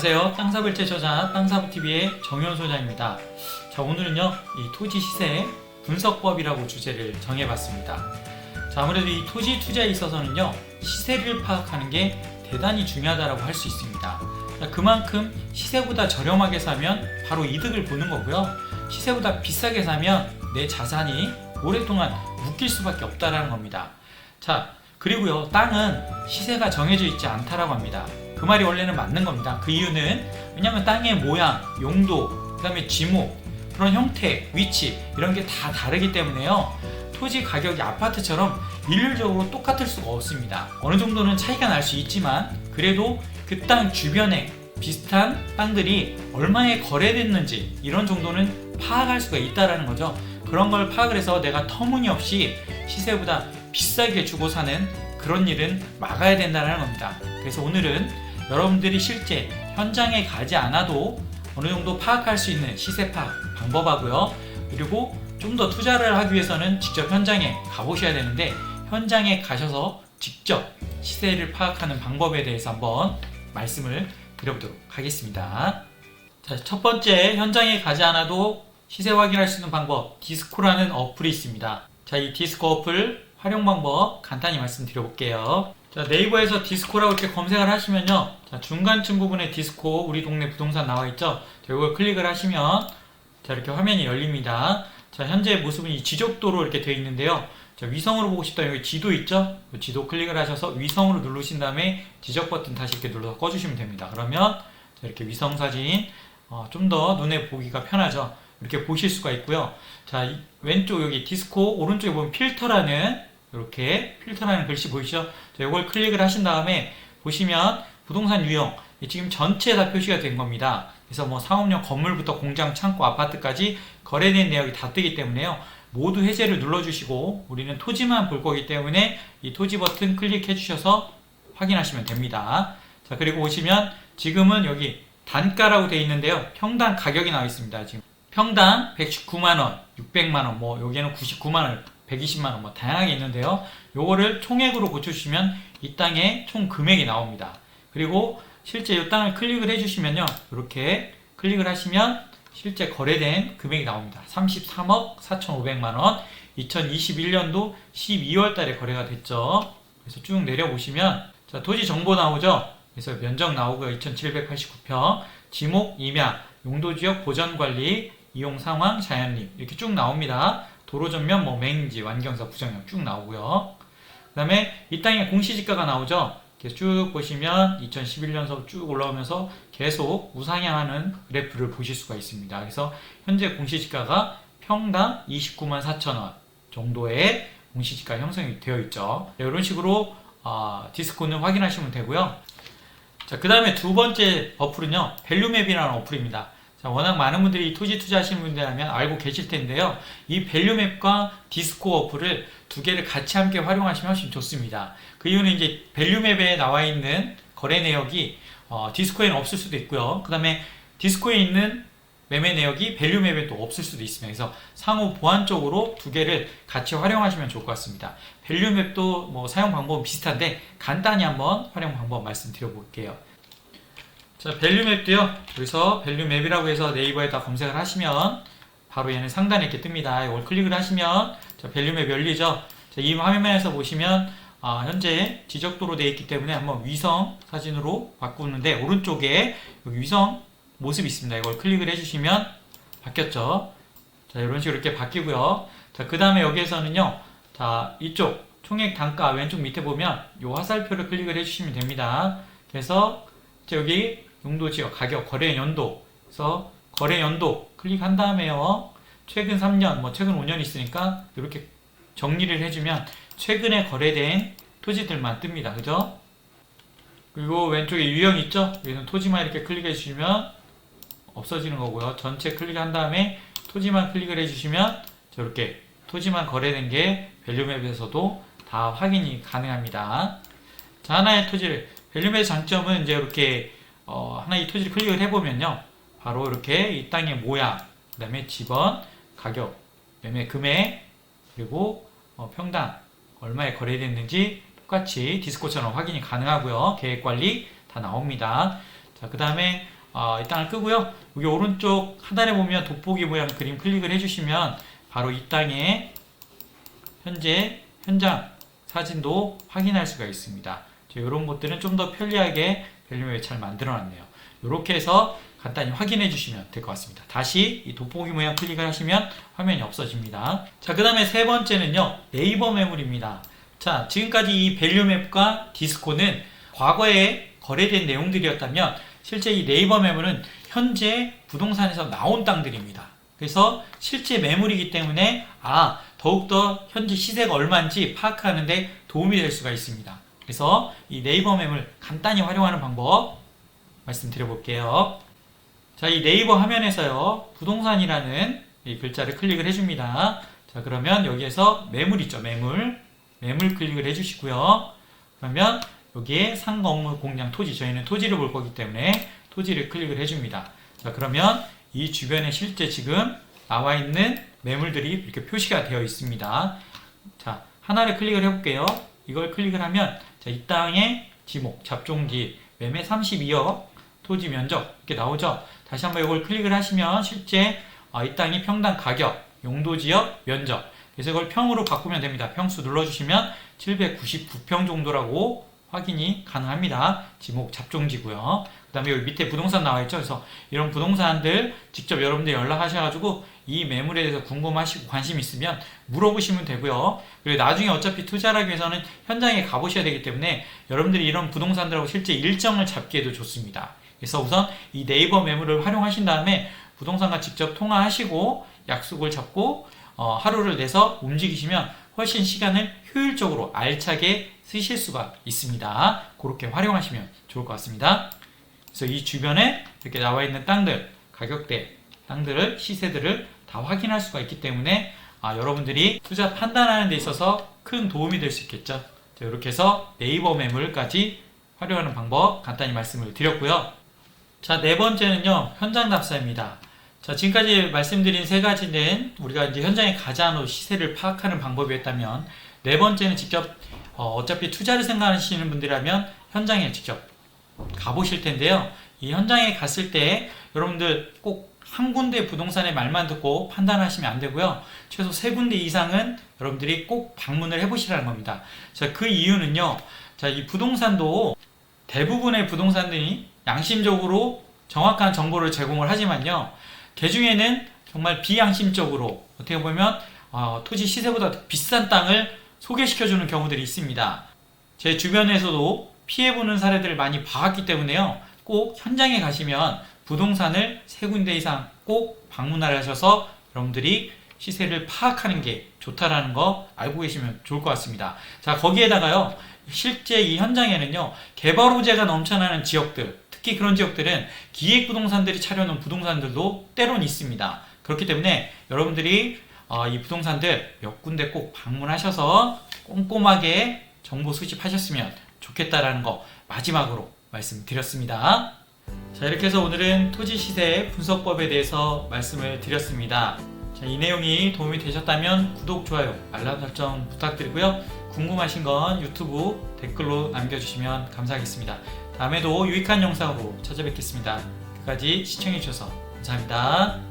안녕하세요. 땅사블제 저자 땅사부TV의 정현 소장입니다. 자, 오늘은요, 이 토지 시세 분석법이라고 주제를 정해봤습니다. 자, 아무래도 이 토지 투자에 있어서는요, 시세를 파악하는 게 대단히 중요하다고 할 수 있습니다. 자, 그만큼 시세보다 저렴하게 사면 바로 이득을 보는 거고요. 시세보다 비싸게 사면 내 자산이 오랫동안 묶일 수밖에 없다라는 겁니다. 자, 그리고요, 땅은 시세가 정해져 있지 않다라고 합니다. 그 말이 원래는 맞는 겁니다. 그 이유는 왜냐하면 땅의 모양, 용도, 그 다음에 지목, 그런 형태, 위치 이런 게 다 다르기 때문에요. 토지 가격이 아파트처럼 일률적으로 똑같을 수가 없습니다. 어느 정도는 차이가 날 수 있지만 그래도 그 땅 주변에 비슷한 땅들이 얼마에 거래됐는지 이런 정도는 파악할 수가 있다라는 거죠. 그런 걸 파악을 해서 내가 터무니없이 시세보다 비싸게 주고 사는 그런 일은 막아야 된다는 겁니다. 그래서 오늘은 여러분들이 실제 현장에 가지 않아도 어느 정도 파악할 수 있는 시세 파악 방법하고요. 그리고 좀 더 투자를 하기 위해서는 직접 현장에 가보셔야 되는데 현장에 가셔서 직접 시세를 파악하는 방법에 대해서 한번 말씀을 드려보도록 하겠습니다. 자, 첫 번째 현장에 가지 않아도 시세 확인할 수 있는 방법 디스코라는 어플이 있습니다. 자, 이 디스코 어플 활용 방법 간단히 말씀드려 볼게요. 자, 네이버에서 디스코라고 이렇게 검색을 하시면요. 자, 중간층 부분에 디스코 우리 동네 부동산 나와 있죠. 자, 이걸 클릭을 하시면 자, 이렇게 화면이 열립니다. 자, 현재 모습은 이 지적도로 이렇게 되어 있는데요. 자, 위성으로 보고 싶다 여기 지도 있죠? 그 지도 클릭을 하셔서 위성으로 누르신 다음에 지적 버튼 다시 이렇게 눌러서 꺼주시면 됩니다. 그러면 자, 이렇게 위성 사진 어, 좀 더 눈에 보기가 편하죠. 이렇게 보실 수가 있고요. 자, 이 왼쪽 여기 디스코 오른쪽에 보면 필터라는 이렇게 필터라는 글씨 보이시죠? 자, 이걸 클릭을 하신 다음에 보시면 부동산 유형 지금 전체 다 표시가 된 겁니다. 그래서 뭐 상업용 건물부터 공장, 창고, 아파트까지 거래된 내역이 다 뜨기 때문에요. 모두 해제를 눌러주시고 우리는 토지만 볼 거기 때문에 이 토지 버튼 클릭해 주셔서 확인하시면 됩니다. 자 그리고 보시면 지금은 여기 단가라고 되어 있는데요. 평당 가격이 나와 있습니다. 지금 평당 119만 원, 600만 원, 뭐 여기는 99만 원, 120만 원, 뭐 다양하게 있는데요. 요거를 총액으로 고쳐주시면 이 땅의 총 금액이 나옵니다. 그리고 실제 이 땅을 클릭을 해주시면요. 이렇게 클릭을 하시면 실제 거래된 금액이 나옵니다. 33억 4,500만 원. 2021년도 12월 달에 거래가 됐죠. 그래서 쭉 내려보시면 자, 토지 정보 나오죠. 그래서 면적 나오고요. 2,789평. 지목, 임야, 용도 지역 보전 관리, 이용 상황, 자연림 이렇게 쭉 나옵니다. 도로 전면, 뭐 맹지, 완경사, 부정형 쭉 나오고요. 그 다음에 이 땅의 공시지가가 나오죠. 쭉 보시면 2011년서 쭉 올라오면서 계속 우상향하는 그래프를 보실 수가 있습니다. 그래서 현재 공시지가가 평당 29만 4천 원 정도의 공시지가 형성이 되어 있죠. 네, 이런 식으로 어, 디스코는 확인하시면 되고요. 자, 그 다음에 두 번째 어플은요, 밸류맵이라는 어플입니다. 자, 워낙 많은 분들이 토지 투자하시는 분들이라면 알고 계실 텐데요. 이 밸류맵과 디스코 어플을 두 개를 같이 함께 활용하시면 훨씬 좋습니다. 그 이유는 이제 밸류맵에 나와 있는 거래 내역이 어, 디스코에는 없을 수도 있고요. 그 다음에 디스코에 있는 매매 내역이 밸류맵에 또 없을 수도 있습니다. 그래서 상호 보완적으로 두 개를 같이 활용하시면 좋을 것 같습니다. 밸류맵도 뭐 사용 방법은 비슷한데 간단히 한번 활용 방법 말씀드려 볼게요. 자, 밸류맵도요. 여기서 밸류맵이라고 해서 네이버에다 검색을 하시면 바로 얘는 상단에 이렇게 뜹니다. 이걸 클릭을 하시면 자, 밸류맵 열리죠. 자, 이 화면에서 보시면 아, 현재 지적도로 되어 있기 때문에 한번 위성 사진으로 바꾸는데 오른쪽에 여기 위성 모습이 있습니다. 이걸 클릭을 해주시면 바뀌었죠. 자, 이런 식으로 이렇게 바뀌고요. 자, 그 다음에 여기에서는요. 자, 이쪽 총액 단가 왼쪽 밑에 보면 이 화살표를 클릭을 해주시면 됩니다. 그래서 자, 여기 용도 지역 가격 거래 연도 그래서 거래 연도 클릭한 다음에요. 최근 3년, 뭐 최근 5년 있으니까 이렇게 정리를 해주면 최근에 거래된 토지들만 뜹니다. 그죠? 그리고 왼쪽에 유형 있죠? 여기는 토지만 이렇게 클릭해 주시면 없어지는 거고요. 전체 클릭한 다음에 토지만 클릭을 해주시면 저렇게 토지만 거래된 게 밸류맵에서도 다 확인이 가능합니다. 자, 하나의 토지를 밸류맵의 장점은 이제 이렇게 어, 하나의 토지를 클릭을 해보면요. 바로 이렇게 이 땅의 모양, 그 다음에 지번, 가격, 매매 금액, 그리고 어, 평당, 얼마에 거래됐는지 똑같이 디스코처럼 확인이 가능하고요. 계획 관리 다 나옵니다. 자, 그 다음에 어, 이 땅을 끄고요. 여기 오른쪽 하단에 보면 돋보기 모양 그림 클릭을 해주시면 바로 이 땅에 현재 현장 사진도 확인할 수가 있습니다. 이런 것들은 좀 더 편리하게 벨륨에 잘 만들어놨네요. 이렇게 해서 간단히 확인해 주시면 될 것 같습니다. 다시 이 돋보기 모양 클릭을 하시면 화면이 없어집니다. 자, 그 다음에 세 번째는요, 네이버 매물입니다. 자, 지금까지 이 밸류 맵과 디스코는 과거에 거래된 내용들이었다면 실제 이 네이버 매물은 현재 부동산에서 나온 땅들입니다. 그래서 실제 매물이기 때문에 아, 더욱더 현재 시세가 얼마인지 파악하는데 도움이 될 수가 있습니다. 그래서 이 네이버 매물 간단히 활용하는 방법 말씀드려 볼게요. 자, 이 네이버 화면에서요, 부동산이라는 이 글자를 클릭을 해줍니다. 자, 그러면 여기에서 매물 있죠, 매물. 매물 클릭을 해주시고요. 그러면 여기에 상가 업무 공량 토지, 저희는 토지를 볼 거기 때문에 토지를 클릭을 해줍니다. 자, 그러면 이 주변에 실제 지금 나와 있는 매물들이 이렇게 표시가 되어 있습니다. 자, 하나를 클릭을 해볼게요. 이걸 클릭을 하면, 자, 이 땅의 지목, 잡종지, 매매 32억, 토지 면적, 이렇게 나오죠. 다시 한번 이걸 클릭을 하시면 실제 어, 이 땅이 평당 가격, 용도 지역, 면적. 그래서 이걸 평으로 바꾸면 됩니다. 평수 눌러주시면 799평 정도라고 확인이 가능합니다. 지목 잡종지고요. 그 다음에 여기 밑에 부동산 나와 있죠. 그래서 이런 부동산들 직접 여러분들 연락하셔가지고 이 매물에 대해서 궁금하시고 관심 있으면 물어보시면 되고요. 그리고 나중에 어차피 투자를 하기 위해서는 현장에 가보셔야 되기 때문에 여러분들이 이런 부동산들하고 실제 일정을 잡기에도 좋습니다. 그래서 우선 이 네이버 매물을 활용하신 다음에 부동산과 직접 통화하시고 약속을 잡고 어, 하루를 내서 움직이시면 훨씬 시간을 효율적으로 알차게 쓰실 수가 있습니다. 그렇게 활용하시면 좋을 것 같습니다. 그래서 이 주변에 이렇게 나와 있는 땅들, 가격대, 땅들을, 시세들을 다 확인할 수가 있기 때문에 아, 여러분들이 투자 판단하는 데 있어서 큰 도움이 될 수 있겠죠. 자, 이렇게 해서 네이버 매물까지 활용하는 방법 간단히 말씀을 드렸고요. 자, 네 번째는요, 현장 답사입니다. 자, 지금까지 말씀드린 세 가지는 우리가 이제 현장에 후 시세를 파악하는 방법이었다면, 네 번째는 직접, 어, 차피 투자를 생각하시는 분들이라면 현장에 직접 가보실 텐데요. 이 현장에 갔을 때 여러분들 꼭 한 군데 부동산의 말만 듣고 판단하시면 안 되고요. 최소 세 군데 이상은 여러분들이 꼭 방문을 해보시라는 겁니다. 자, 그 이유는요. 자, 이 부동산도 대부분의 부동산들이 양심적으로 정확한 정보를 제공을 하지만요. 개 중에는 정말 비양심적으로 어떻게 보면 어, 토지 시세보다 비싼 땅을 소개시켜주는 경우들이 있습니다. 제 주변에서도 피해보는 사례들을 많이 봐왔기 때문에요. 꼭 현장에 가시면 부동산을 세 군데 이상 꼭 방문을 하셔서 여러분들이 시세를 파악하는 게 좋다라는 거 알고 계시면 좋을 것 같습니다. 자, 거기에다가요. 실제 이 현장에는요. 개발 호재가 넘쳐나는 지역들, 특히 그런 지역들은 기획 부동산들이 차려놓은 부동산들도 때론 있습니다. 그렇기 때문에 여러분들이 어, 이 부동산들 몇 군데 꼭 방문하셔서 꼼꼼하게 정보 수집하셨으면 좋겠다라는 거 마지막으로 말씀드렸습니다. 자, 이렇게 해서 오늘은 토지 시세 분석법에 대해서 말씀을 드렸습니다. 자, 이 내용이 도움이 되셨다면 구독, 좋아요, 알람 설정 부탁드리고요. 궁금하신 건 유튜브 댓글로 남겨주시면 감사하겠습니다. 다음에도 유익한 영상으로 찾아뵙겠습니다. 끝까지 시청해주셔서 감사합니다.